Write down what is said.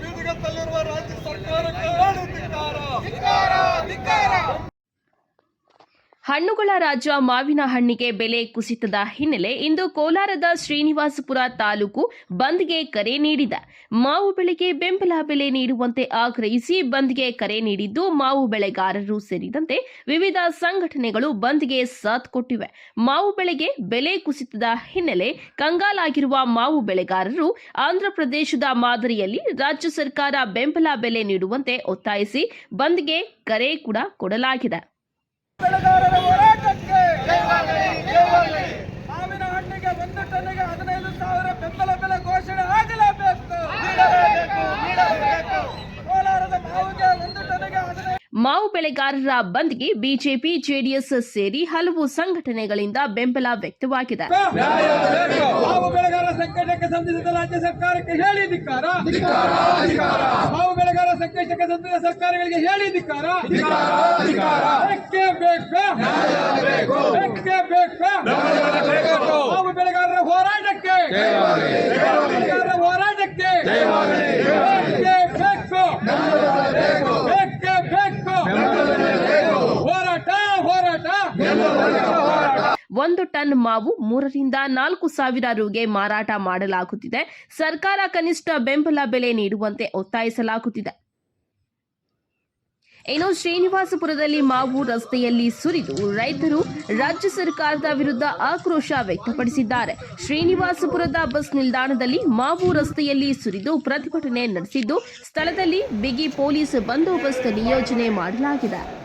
ಬೀದಿಗೆ ತಳ್ಳಿರುವ ರಾಜ್ಯ ಸರ್ಕಾರಕ್ಕೆ ಹೇಳಿ ಧಿಕ್ಕಾರ ಹಣ್ಣುಗಳ ರಾಜ್ಯ ಮಾವಿನ ಹಣ್ಣಿಗೆ ಬೆಲೆ ಕುಸಿತದ ಹಿನ್ನೆಲೆ ಇಂದು ಕೋಲಾರದ ಶ್ರೀನಿವಾಸಪುರ ತಾಲೂಕು ಬಂದ್ಗೆ ಕರೆ ನೀಡಿದ. ಮಾವು ಬೆಳೆಗೆ ಬೆಂಬಲ ಬೆಲೆ ನೀಡುವಂತೆ ಆಗ್ರಹಿಸಿ ಬಂದ್ಗೆ ಕರೆ ನೀಡಿದ್ದು ಮಾವು ಬೆಳೆಗಾರರು ಸೇರಿದಂತೆ ವಿವಿಧ ಸಂಘಟನೆಗಳು ಬಂದ್ಗೆ ಸಾಥ್ ಕೊಟ್ಟಿವೆ. ಮಾವು ಬೆಳೆಗೆ ಬೆಲೆ ಕುಸಿತದ ಹಿನ್ನೆಲೆ ಕಂಗಾಲಾಗಿರುವ ಮಾವು ಬೆಳೆಗಾರರು ಆಂಧ್ರಪ್ರದೇಶದ ಮಾದರಿಯಲ್ಲಿ ರಾಜ್ಯ ಸರ್ಕಾರ ಬೆಂಬಲ ಬೆಲೆ ನೀಡುವಂತೆ ಒತ್ತಾಯಿಸಿ ಬಂದ್ಗೆ ಕರೆ ಕೂಡ ಕೊಡಲಾಗಿದೆ ಹೋರಾಟಕ್ಕೆ ಮಾವಿನ ಹಣ್ಣಿಗೆ ಒಂದು ಟನ್ನಿಗೆ ಹದಿನೈದು ಸಾವಿರ ಬೆಂಬಲ ಬೆಲೆ ಘೋಷಣೆ ಆಗಲೇಬೇಕು ಕೋಲಾರದ ಮಾವಿಗೆ ಒಂದು ಟನ್ನಿಗೆ ಹದಿನೈದು ಮಾವು ಬೆಳೆಗಾರರ ಬಂದ್ಗೆ ಬಿಜೆಪಿ ಜೆಡಿಎಸ್ ಸೇರಿ ಹಲವು ಸಂಘಟನೆಗಳಿಂದ ಬೆಂಬಲ ವ್ಯಕ್ತವಾಗಿದೆ. ಮಾವು ಬೆಳೆಗಾರರ ಸಂಕಟಕ್ಕೆ ಸಂಬಂಧಿಸಿದ ರಾಜ್ಯ ಸರ್ಕಾರಕ್ಕೆ ಹೇಳಿ ಧಿಕ್ಕಾರ. ಮಾವು ಬೆಳೆಗಾರರ ಸಂಕಟಕ್ಕೆ ಸಂಬಂಧಿಸಿದ ಸರ್ಕಾರಗಳಿಗೆ ಹೇಳಿ ಧಿಕ್ಕಾರ. ಬೇಕೇ ಬೇಕು ಬೇಕೇ ಬೇಕು ಮಾವು ಬೆಳೆಗಾರರ ಹೋರಾಟಕ್ಕೆ ಮಾವು ಬೆಳೆಗಾರರ ಹೋರಾಟಕ್ಕೆ ಬೇಕೇ ಬೇಕು ಬೇಕೇ ಬೇಕು ಹೋರಾಟ ಹೋರಾಟ ಒಂದು ಟನ್ ಮಾವು ಮೂರರಿಂದ ನಾಲ್ಕು ಸಾವಿರ ರುಗೆ ಮಾರಾಟ ಮಾಡಲಾಗುತ್ತಿದೆ. ಸರ್ಕಾರ ಕನಿಷ್ಠ ಬೆಂಬಲ ಬೆಲೆ ನೀಡುವಂತೆ ಒತ್ತಾಯಿಸಲಾಗುತ್ತಿದೆ. ಇನ್ನು ಶ್ರೀನಿವಾಸಪುರದಲ್ಲಿ ಮಾವು ರಸ್ತೆಯಲ್ಲಿ ಸುರಿದು ರೈತರು ರಾಜ್ಯ ಸರ್ಕಾರದ ವಿರುದ್ಧ ಆಕ್ರೋಶ ವ್ಯಕ್ತಪಡಿಸಿದ್ದಾರೆ. ಶ್ರೀನಿವಾಸಪುರದ ಬಸ್ ನಿಲ್ದಾಣದಲ್ಲಿ ಮಾವು ರಸ್ತೆಯಲ್ಲಿ ಸುರಿದು ಪ್ರತಿಭಟನೆ ನಡೆಸಿದ್ದು, ಸ್ಥಳದಲ್ಲಿ ಬಿಗಿ ಪೊಲೀಸ್ ಬಂದೋಬಸ್ತ್ ನಿಯೋಜನೆ ಮಾಡಲಾಗಿದೆ.